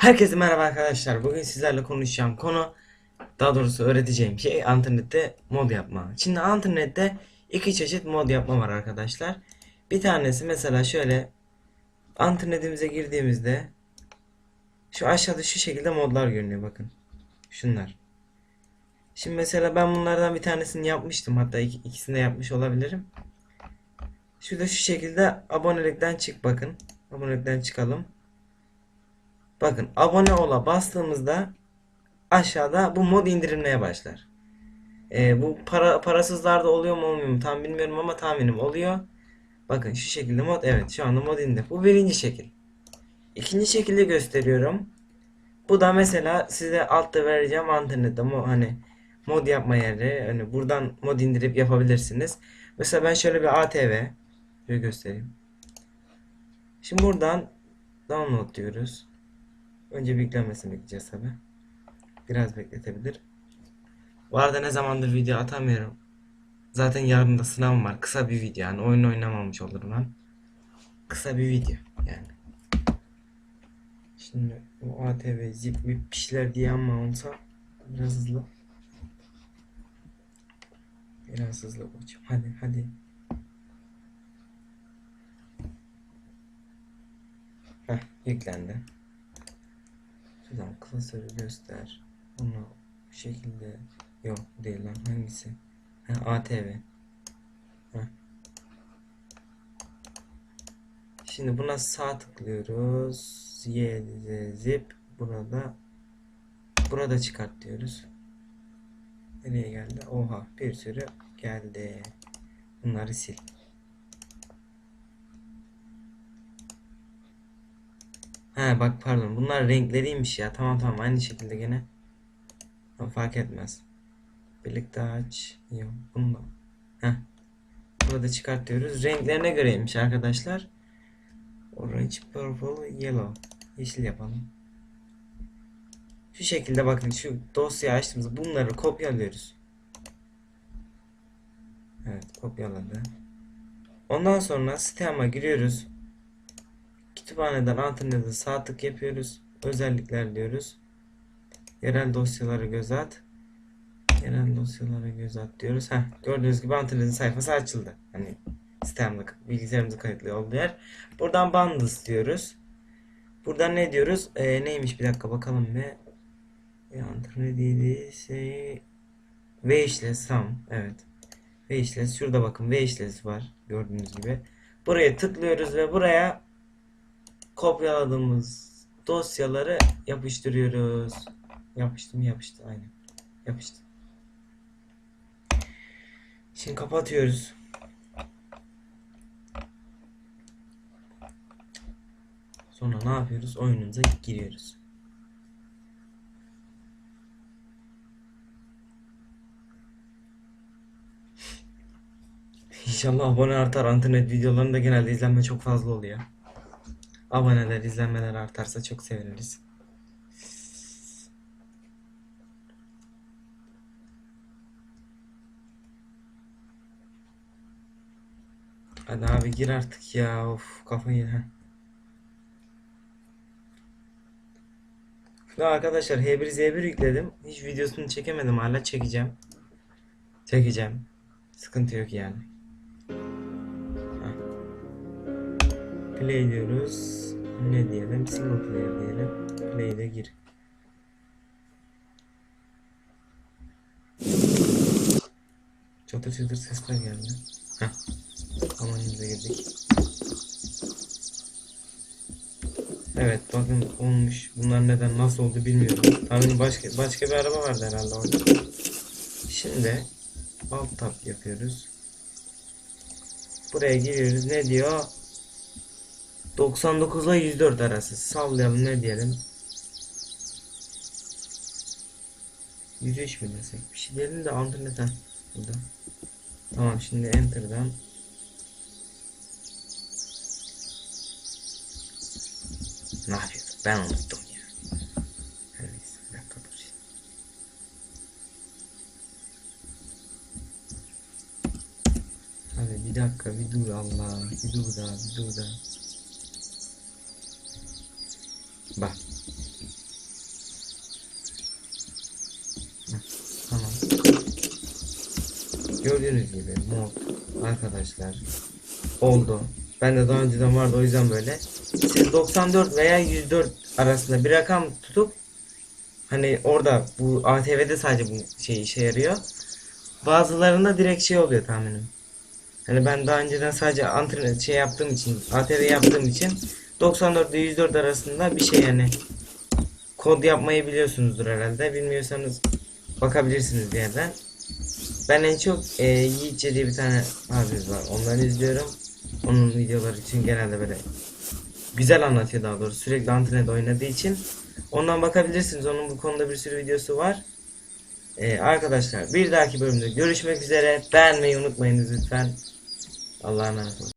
Herkese merhaba arkadaşlar. Bugün sizlerle konuşacağım konu daha doğrusu öğreteceğim şey internette mod yapma. Şimdi internette iki çeşit mod yapma var arkadaşlar. Bir tanesi mesela şöyle internetimize girdiğimizde şu aşağıda şu şekilde modlar görünüyor bakın. Şunlar. Şimdi mesela ben bunlardan bir tanesini yapmıştım. Hatta ik- ikisini de yapmış olabilirim. Şurada şu şekilde abonelikten çık bakın. Abonelikten çıkalım. Bakın abone ola bastığımızda aşağıda bu mod indirilmeye başlar. Ee, bu para parasızlarda oluyor mu olmuyor mu tam bilmiyorum ama tahminim oluyor. Bakın şu şekilde mod evet şu anda mod indir. Bu birinci şekil. İkinci şekilde gösteriyorum. Bu da mesela size altta vereceğim internette mo hani mod yapma yeri. Hani buradan mod indirip yapabilirsiniz. Mesela ben şöyle bir ATV göstereyim. Şimdi buradan download diyoruz. Önce yüklenmesini bekleyeceğiz tabi. Biraz bekletebilir. Bu arada ne zamandır video atamıyorum. Zaten yarın da sınavım var. Kısa bir video yani oyun oynamamış olurum ben. Kısa bir video yani. Şimdi bu ATV zip bir pişler diye ama olsa biraz hızlı. Biraz hızlı hocam. Hadi hadi. Heh yüklendi. Şuradan klasörü göster. Bunu bu şekilde yok değil lan hangisi? Ha, ATV. Heh. Şimdi buna sağ tıklıyoruz. Y zip burada burada çıkart diyoruz. Nereye geldi? Oha bir sürü geldi. Bunları sil. He bak pardon. Bunlar renkleriymiş ya. Tamam tamam. Aynı şekilde gene. Ama fark etmez. Birlikte aç. Yok bunu da. Burada çıkartıyoruz. Renklerine göreymiş arkadaşlar. Orange purple yellow. Yeşil yapalım. Şu şekilde bakın. Şu dosyayı açtığımızda bunları kopyalıyoruz. Evet kopyaladı. Ondan sonra sisteme giriyoruz Kütüphaneden internete sağ tık yapıyoruz. Özellikler diyoruz. Yerel dosyaları göz at. Yerel dosyaları göz at diyoruz. Heh, gördüğünüz gibi internetin sayfası açıldı. Hani sistemde bilgisayarımızı kayıtlı olduğu yer. Buradan bundles diyoruz. Buradan ne diyoruz? Ee, neymiş bir dakika bakalım be. internet dediği şey Wishless tam evet. Wishless şurada bakın Wishless var gördüğünüz gibi. Buraya tıklıyoruz ve buraya kopyaladığımız dosyaları yapıştırıyoruz. Yapıştı mı yapıştı aynen. Yapıştı. Şimdi kapatıyoruz. Sonra ne yapıyoruz? Oyunumuza giriyoruz. İnşallah abone artar. İnternet videolarında genelde izlenme çok fazla oluyor. Aboneler, izlenmeler artarsa çok seviniriz. Hadi abi gir artık ya. Of kafayı. Heh. Şurada arkadaşlar H1Z1 yükledim. Hiç videosunu çekemedim hala çekeceğim. Çekeceğim. Sıkıntı yok yani. Play diyoruz. Ne diyelim? Single player diyelim. Play'de gir. Çatır çatır sesler geldi. Heh. Amanımıza girdik. Evet bakın olmuş. Bunlar neden nasıl oldu bilmiyorum. Tahminim başka başka bir araba vardı herhalde orada. Şimdi alt tab yapıyoruz. Buraya giriyoruz. Ne diyor? 99 ile 104 arası. Sallayalım ne diyelim? 103 mi desek? Bir şey diyelim de internete. Burada. Tamam şimdi enter'dan Ne yapıyorduk? Ben unuttum ya. Neyse bir dakika dur. Hadi bir dakika bir dur Allah. Bir dur daha bir dur daha. Bak. Tamam. Gördüğünüz gibi mod arkadaşlar oldu. Ben de daha önceden vardı o yüzden böyle. Siz 94 veya 104 arasında bir rakam tutup hani orada bu ATV'de sadece bu şey işe yarıyor. Bazılarında direkt şey oluyor tahminim. Hani ben daha önceden sadece antren şey yaptığım için, ATV yaptığım için 94 ile 104 arasında bir şey yani kod yapmayı biliyorsunuzdur herhalde. Bilmiyorsanız bakabilirsiniz bir yerden. Ben en çok e, Yiğitçe diye bir tane abimiz var. Onları izliyorum. Onun videoları için genelde böyle güzel anlatıyor daha doğrusu. Sürekli antrenörde oynadığı için. Ondan bakabilirsiniz. Onun bu konuda bir sürü videosu var. E, arkadaşlar bir dahaki bölümde görüşmek üzere. Beğenmeyi unutmayınız lütfen. Allah'a emanet olun.